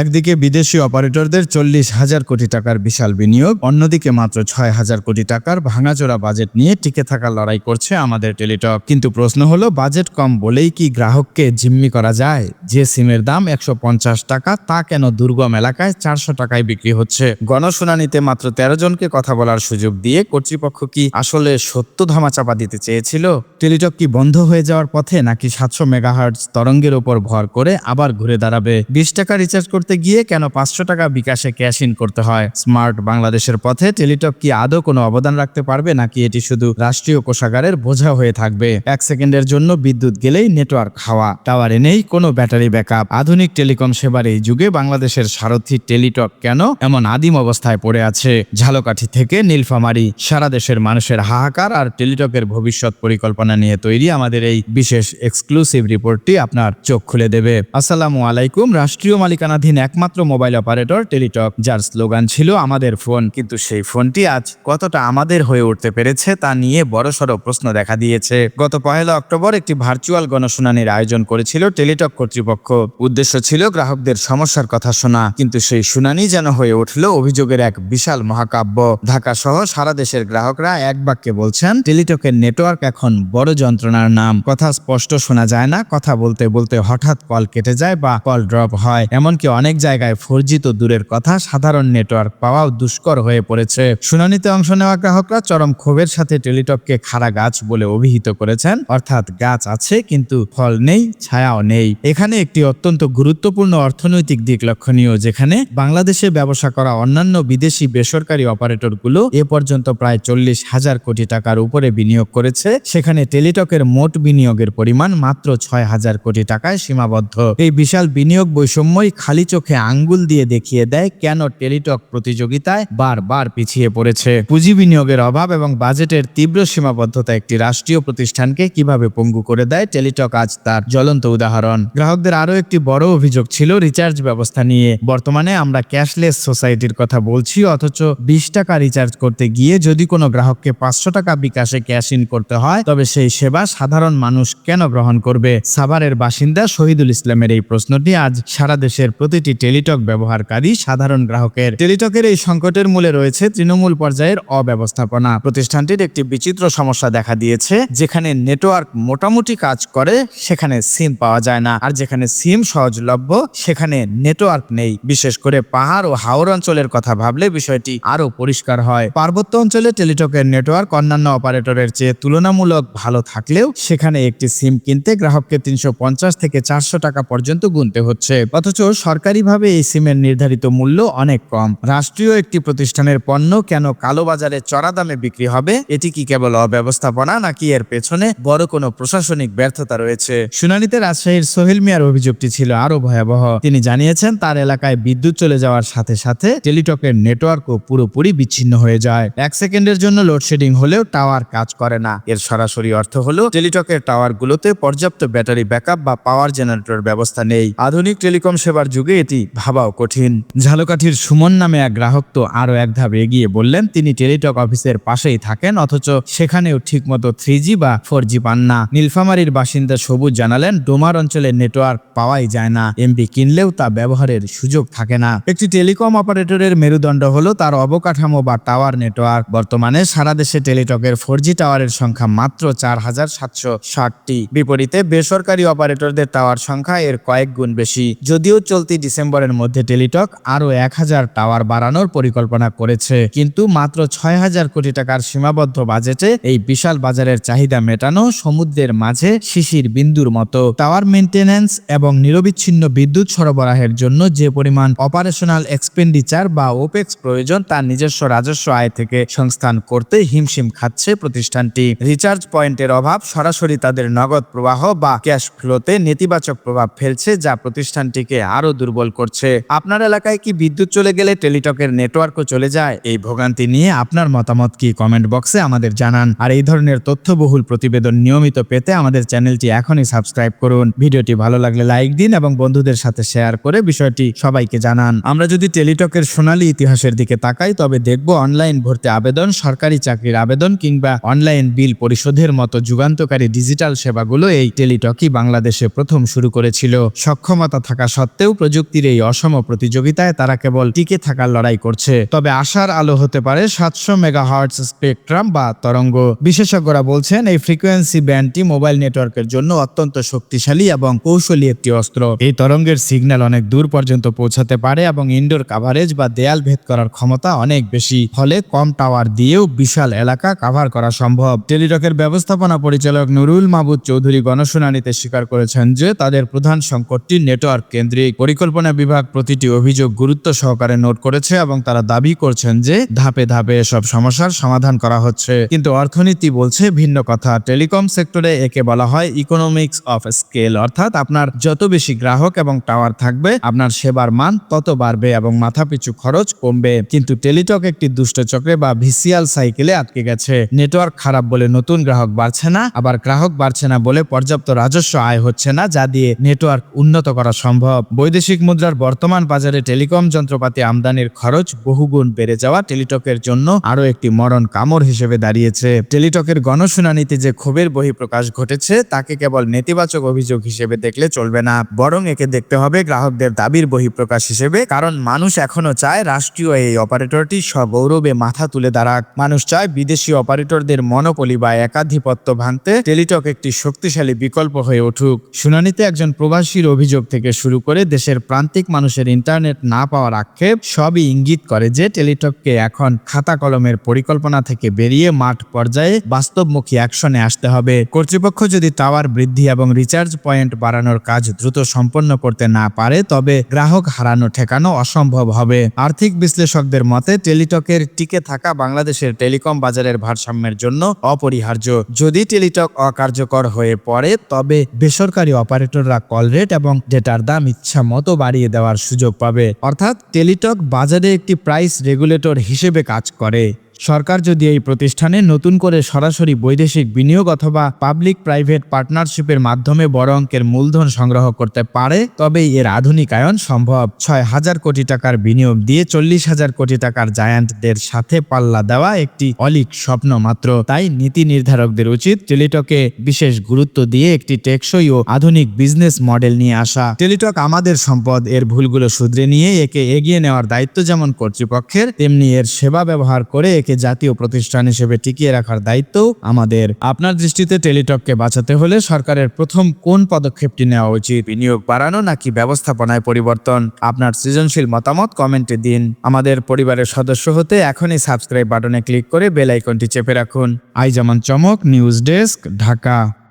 একদিকে বিদেশি অপারেটরদের চল্লিশ হাজার কোটি টাকার বিশাল বিনিয়োগ, অন্যদিকে মাত্র ছয় হাজার কোটি টাকার ভাঙাচোরা বাজেট নিয়ে টিকে থাকার লড়াই করছে আমাদের টেলিটক। কিন্তু প্রশ্ন হলো, বাজেট কম বলেই কি গ্রাহককে জিম্মি করা যায়? যে সিমের দাম একশো পঞ্চাশ টাকা, তা কেন দুর্গম এলাকায় চারশো টাকায় বিক্রি হচ্ছে? গণশুনানিতে মাত্র তেরো জনকে কথা বলার সুযোগ দিয়ে কর্তৃপক্ষ কি আসলে সত্য ধামাচাপা দিতে চেয়েছিল? টেলিটক কি বন্ধ হয়ে যাওয়ার পথে নাকি সাতশো মেগাহার্টজ তরঙ্গের ওপর ভর করে আবার ঘুরে দাঁড়াবে? বিশ টাকা রিচার্জ করতে গিয়ে কেন পাঁচশো টাকা বিকাশে ক্যাশ ইন করতে হয়? স্মার্ট বাংলাদেশের পথে টেলিটক কি আদৌ কোনো অবদান রাখতে পারবে, নাকি এটি শুধু রাষ্ট্রীয় কোষাগারের বোঝা হয়ে থাকবে? এক সেকেন্ডের জন্য বিদ্যুৎ গেলেই নেটওয়ার্ক হাওয়া, টাওয়ারে নেই কোনো ব্যাটারি ব্যাকআপ। আধুনিক টেলিকম সেবার এই যুগে বাংলাদেশের সারথি টেলিটক কেন এমন আদিম অবস্থায় পড়ে আছে? ঝালকাঠি থেকে নীলফামারি, সারা দেশের মানুষের হাহাকার আর টেলিটকের ভবিষ্যৎ পরিকল্পনা নিয়ে তৈরি আমাদের এই বিশেষ এক্সক্লুসিভ রিপোর্টটি আপনার চোখ খুলে দেবে। আসসালামু আলাইকুম, রাষ্ট্রীয় মালিকানাধীন একমাত্র মোবাইল অপারেটর টেলিটক, যার স্লোগান ছিল আমাদের ফোন। কিন্তু সেই ফোনটি আজ কতটা আমাদের হয়ে উঠতে পেরেছে তা নিয়ে বড়সড় প্রশ্ন দেখা দিয়েছে। গত পহেলা অক্টোবর একটি ভার্চুয়াল গণশুনানির আয়োজন করেছিল টেলিটক কর্তৃপক্ষ। উদ্দেশ্য ছিল গ্রাহকদের সমস্যার কথা শোনা, কিন্তু সেই শুনানি যেন হয়ে উঠল অভিযোগের এক বিশাল মহাকাব্য। ঢাকা সহ সারা দেশের গ্রাহকরা এক বাক্যে বলছেন, টেলিটকের নেটওয়ার্ক এখন বড় যন্ত্রণার নাম। কথা স্পষ্ট শোনা যায় না, কথা বলতে বলতে হঠাৎ কল কেটে যায় বা কল ড্রপ হয়। এমনকি অনেক জায়গায় ফোর তো দূরের কথা, সাধারণ নেটওয়ার্ক পাওয়াও দুষ্কর হয়ে পড়েছে। শুনানিতে অংশ নেওয়া গ্রাহকরা চরম ক্ষোভের সাথে টেলিটককে খাড়া গাছ বলে অভিহিত করেছেন। অর্থাৎ গাছ আছে, কিন্তু ফল নেই, ছায়াও নেই। এখানে একটি অত্যন্ত গুরুত্বপূর্ণ অর্থনৈতিক দিক লক্ষণীয়, যেখানে বাংলাদেশে ব্যবসা করা অন্যান্য বিদেশি বেসরকারি অপারেটরগুলো এ পর্যন্ত প্রায় চল্লিশ হাজার কোটি টাকার উপরে বিনিয়োগ করেছে। সেখানে টেলিটকের মোট বিনিয়োগের পরিমাণ মাত্র ছয় হাজার কোটি টাকায় সীমাবদ্ধ। এই বিশাল বিনিয়োগ বৈষম্যই খালি চোখে আঙ্গুল দিয়ে দেখিয়ে দেয় কেন টেলিটক প্রতিযোগিতায় বারবার পিছিয়ে পড়েছে। পুঁজি বিনিয়োগের অভাব এবং বাজেটের তীব্র সীমাবদ্ধতা একটি রাষ্ট্রীয় প্রতিষ্ঠানকে কীভাবে পঙ্গু করে দেয় টেলিটক আজ তার জ্বলন্ত উদাহরণ। গ্রাহকদের আরও একটি বড় অভিযোগ ছিল রিচার্জ ব্যবস্থা নিয়ে। বর্তমানে আমরা ক্যাশলেস সোসাইটির কথা বলছি, অথচ বিশ টাকা রিচার্জ করতে গিয়ে যদি কোনো গ্রাহককে পাঁচশো টাকা বিকাশে ক্যাশ ইন করতে হয়, তবে সেই সেবা সাধারণ মানুষ কেন গ্রহণ করবে? সাভারের বাসিন্দা শহীদুল ইসলামের এই প্রশ্নটি আজ সারা দেশের প্রতিটি টেলিটক ব্যবহারকারী সাধারণ গ্রাহকের। টেলিটকের এই সংকটের মূলে রয়েছে তৃণমূল পর্যায়ের অব্যবস্থাপনা। প্রতিষ্ঠানটির একটি বিচিত্র সমস্যা দেখা দিয়েছে, যেখানে নেটওয়ার্ক মোটামুটি কাজ করে, সেখানে সিম পাওয়া যায় না। আর যেখানে সিম সহজলভ্য, সেখানে নেটওয়ার্ক নেই। বিশেষ করে পাহাড় ও হাওর অঞ্চলের কথা ভাবলে বিষয়টি আরও পরিষ্কার হয়। পার্বত্য অঞ্চলে টেলিটকের নেটওয়ার্ক অন্যান্য অপারেটরের চেয়ে তুলনামূলক ভালো থাকলেও, সেখানে একটি সিম কিনতে গ্রাহককে তিনশো পঞ্চাশ থেকে চারশো টাকা পর্যন্ত গুনতে হচ্ছে। অথচ সরকারিভাবে এই সিমের নির্ধারিত মূল্য অনেক কম। রাষ্ট্রীয় একটি প্রতিষ্ঠানের পণ্য কেন কালোবাজারে চড়া দামে বিক্রি হবে, এটি কি কেবল অব্যবস্থাপনা নাকি এর পেছনে বড় কোনো প্রশাসনিক ব্যর্থতা রয়েছে? শুনানিতে রাজশাহীর সোহেল মিয়ার অভিযোগটি ছিল আরও ভয়াবহ। তিনি জানিয়েছেন, তার এলাকায় বিদ্যুৎ চলে যাওয়ার সাথে সাথে টেলিটকের নেটওয়ার্কও পুরোপুরি বিচ্ছিন্ন হয়ে যায়। এক সেকেন্ডের জন্য লোডশেডিং হলেও টাওয়ার কাজ করে না। এর সরাসরি অর্থ হলো, টেলিটকের টাওয়ারগুলোতে পর্যাপ্ত ব্যাটারি ব্যাকআপ বা পাওয়ার জেনারেটর ব্যবস্থা নেই। আধুনিক টেলিকম সেবার যুগে এটি ভাবাও কঠিন। ঝালকাঠির সুমন নামে এক গ্রাহক তো আরও এক ধাপ এগিয়ে বললেন, তিনি টেলিটক অফিসের পাশেই থাকেন, অথচ সেখানেও ঠিকমতো থ্রি বা ফোর পান না। নীলফামারীর বাসিন্দা সবুজ জানালেন, ডোমার অঞ্চলে নেটওয়ার্ক পাওয়াই যায় না। এমবি কিনলেও তা ব্যবহারের সুযোগ থাকে না। একটি টেলিকম অপারেটরের মেরুদণ্ড হলো তার অবকাঠামো বা টাওয়ার নেটওয়ার্ক। বর্তমানে সারা দেশে টেলিটকের ফোর টাওয়ারের সংখ্যা মাত্র চার হাজার সাতশো ষাটটি। বিপরীতে বেসরকারি অপারেটরদের টাওয়ার সংখ্যা এর কয়েক গুণ বেশি। যদিও চলতি ডিসেম্বরের মধ্যে টেলিটক আরও এক হাজার টাওয়ার বাড়ানোর পরিকল্পনা করেছে। কিন্তু মাত্র ছয় হাজার কোটি টাকার সীমাবদ্ধ বাজেটে এই বিশাল বাজারের চাহিদা মেটানো সমুদ্রের মাঝে শিশির বিন্দুর মতো। টাওয়ার মেনটেন্যান্স এবং নিরবিচ্ছিন্ন বিদ্যুৎ সরবরাহের জন্য যে পরিমাণ অপারেশনাল এক্সপেন্ডিচার বা ওপেক্স প্রয়োজন তার নিজস্ব রাজস্ব আয় থেকে সংস্থান করতে হিমশিম খাচ্ছে প্রতিষ্ঠানটি। রিচার্জ পয়েন্টের অভাব সরাসরি তাদের নগদ প্রবাহ বা ক্যাশ ফ্লোতে নেতিবাচক প্রভাব ফেলছে যা প্রতিষ্ঠানটিকে আরও দুর্বল করছে। আপনার এলাকায় কি বিদ্যুৎ চলে গেলে টেলিটকের নেটওয়ার্কও চলে যায়? এই ভোগান্তি নিয়ে আপনার মতামত কি কমেন্ট বক্সে আমাদের জানান। আর এই ধরনের তথ্যবহুল প্রতিবেদন নিয়মিত পেতে আমাদের চ্যানেলটি এখনই সাবস্ক্রাইব করুন। ভিডিওটি ভালো লাগলে লাইক দিন এবং বন্ধুদের সাথে শেয়ার করে বিষয়টি সবাইকে জানান। আমরা যদি টেলিটকের সোনালী ইতিহাসের দিকে তাকাই, তবে দেখব অনলাইন ভর্তি আবেদন, সরকারি চাকরির আবেদন কিংবা অনলাইন বিল পরিশোধের মতো যুগান্তকারী ডিজিটাল সেবাগুলো এই টেলিটকই বাংলাদেশে প্রথম শুরু করেছিল। সক্ষমতা থাকা সত্ত্বেও প্রযুক্তি প্রযুক্তির এই অসম প্রতিযোগিতায় তারা কেবল টিকে থাকার লড়াই করছে। তবে আশার আলো হতে পারে সাতশো মেগাহার্টস স্পেকট্রাম বা তরঙ্গ। বিশেষজ্ঞরা বলছেন, এই ফ্রিকোয়েন্সি ব্যান্ডটি মোবাইল নেটওয়ার্কের জন্য অত্যন্ত শক্তিশালী এবং কৌশলী একটি অস্ত্র। এই তরঙ্গের সিগন্যাল অনেক দূর পর্যন্ত পৌঁছাতে পারে এবং ইনডোর কাভারেজ বা দেয়াল ভেদ করার ক্ষমতা অনেক বেশি। ফলে কম টাওয়ার দিয়েও বিশাল এলাকা কাভার করা সম্ভব। টেলিটকের ব্যবস্থাপনা পরিচালক নুরুল মাহবুদ চৌধুরী গণশুনানিতে স্বীকার করেছেন যে, তাদের প্রধান সংকটটি নেটওয়ার্ক কেন্দ্রিক। পরিকল্পনা বিভাগ প্রতিটি অভিযোগ গুরুত্ব সহকারে নোট করেছে এবং তারা দাবি করছেন যে ধাপে ধাপে এসব সমস্যার সমাধান করা হচ্ছে। কিন্তু অর্থনীতি বলছে ভিন্ন কথা। টেলিকম সেক্টরে একে বলা হয় ইকোনমিক্স অফ স্কেল অর্থাৎ আপনার যত বেশি গ্রাহক এবং টাওয়ার থাকবে, আপনার সেবার মান তত বাড়বে এবং মাথাপিছু খরচ কমবে। কিন্তু টেলিটক একটি দুষ্ট চক্রে বা ভিসিয়াল সাইকেলে আটকে গেছে। নেটওয়ার্ক খারাপ বলে নতুন গ্রাহক বাড়ছে না, আবার গ্রাহক বাড়ছে না বলে পর্যাপ্ত রাজস্ব আয় হচ্ছে না, যা দিয়ে নেটওয়ার্ক উন্নত করা সম্ভব। বৈদেশিক মুদ্রার বর্তমান বাজারে টেলিকম যন্ত্রপাতি আমদানির খরচ বহুগুণ বেড়ে যাওয়া টেলিটকের জন্য আরও একটি মরণ কামড় হিসেবে দাঁড়িয়েছে। টেলিটকের গণশুনানিতে যে ক্ষোভের বহিঃপ্রকাশ ঘটেছে, তাকে কেবল নেতিবাচক অভিযোগ হিসেবে দেখলে চলবে না। বরং একে দেখতে হবে গ্রাহকদের দাবির বহিঃপ্রকাশ হিসেবে, কারণ মানুষ এখনও চায় রাষ্ট্রীয় এই অপারেটরটি সগৌরবে মাথা তুলে দাঁড়াক। মানুষ চায় বিদেশি অপারেটরদের মনোপলি বা একাধিপত্য ভাঙতে টেলিটক একটি শক্তিশালী বিকল্প হয়ে উঠুক। শুনানিতে একজন প্রবাসীর অভিযোগ থেকে শুরু করে দেশের প্রান্তিক মানুষের ইন্টারনেট না পাওয়ার আক্ষেপ সবই ইঙ্গিত করে যে টেলিটককে এখন খাতা কলমের পরিকল্পনা থেকে বেরিয়ে মাঠ পর্যায়ে বাস্তবমুখী অ্যাকশনে আসতে হবে। কর্তৃপক্ষ যদি টাওয়ার বৃদ্ধি এবং রিচার্জ পয়েন্ট বাড়ানোর কাজ দ্রুত সম্পন্ন করতে না পারে, তবে গ্রাহক হারানো ঠেকানো অসম্ভব হবে। আর্থিক বিশ্লেষকদের মতে, টেলিটকের টিকে থাকা বাংলাদেশের টেলিকম বাজারের ভারসাম্যের জন্য অপরিহার্য। যদি টেলিটক অকার্যকর হয়ে পড়ে, তবে বেসরকারি অপারেটররা কল রেট এবং ডেটার দাম ইচ্ছা মতো বাড়িয়ে দেওয়ার সুযোগ পাবে। অর্থাৎ টেলিটক বাজারে একটি প্রাইস রেগুলেটর হিসেবে কাজ করে। সরকার যদি এই প্রতিষ্ঠানে নতুন করে সরাসরি বৈদেশিক বিনিয়োগ অথবা পাবলিক প্রাইভেট পার্টনারশিপের মাধ্যমে বড় অঙ্কের মূলধন সংগ্রহ করতে পারে, তবেই এর আধুনিকায়ন সম্ভব। ছয় হাজার কোটি টাকার বিনিয়োগ দিয়ে চল্লিশ হাজার কোটি টাকার জায়ান্টদের সাথে পাল্লা দেওয়া একটি অলিক স্বপ্ন মাত্র। তাই নীতি নির্ধারকদের উচিত টেলিটকে বিশেষ গুরুত্ব দিয়ে একটি টেকসই ও আধুনিক বিজনেস মডেল নিয়ে আসা। টেলিটক আমাদের সম্পদ, এর ভুলগুলো শুধরে নিয়ে একে এগিয়ে নেওয়ার দায়িত্ব যেমন কর্তৃপক্ষের, তেমনি এর সেবা ব্যবহার করে একে জাতীয় প্রতিষ্ঠান হিসেবে টিকিয়ে রাখার দায়িত্ব আমাদের। আপনার দৃষ্টিতে টেলিটককে বাঁচাতে হলে সরকারের প্রথম কোন পদক্ষেপটি নেওয়া উচিত? বিনিয়োগ বাড়ানো নাকি ব্যবস্থাপনায় পরিবর্তন? আপনার সৃজনশীল মতামত কমেন্টে দিন। আমাদের পরিবারের সদস্য হতে এখনই সাবস্ক্রাইব বাটনে ক্লিক করে বেল আইকনটি চেপে রাখুন। আই যেমন চমক, নিউজ ডেস্ক, ঢাকা।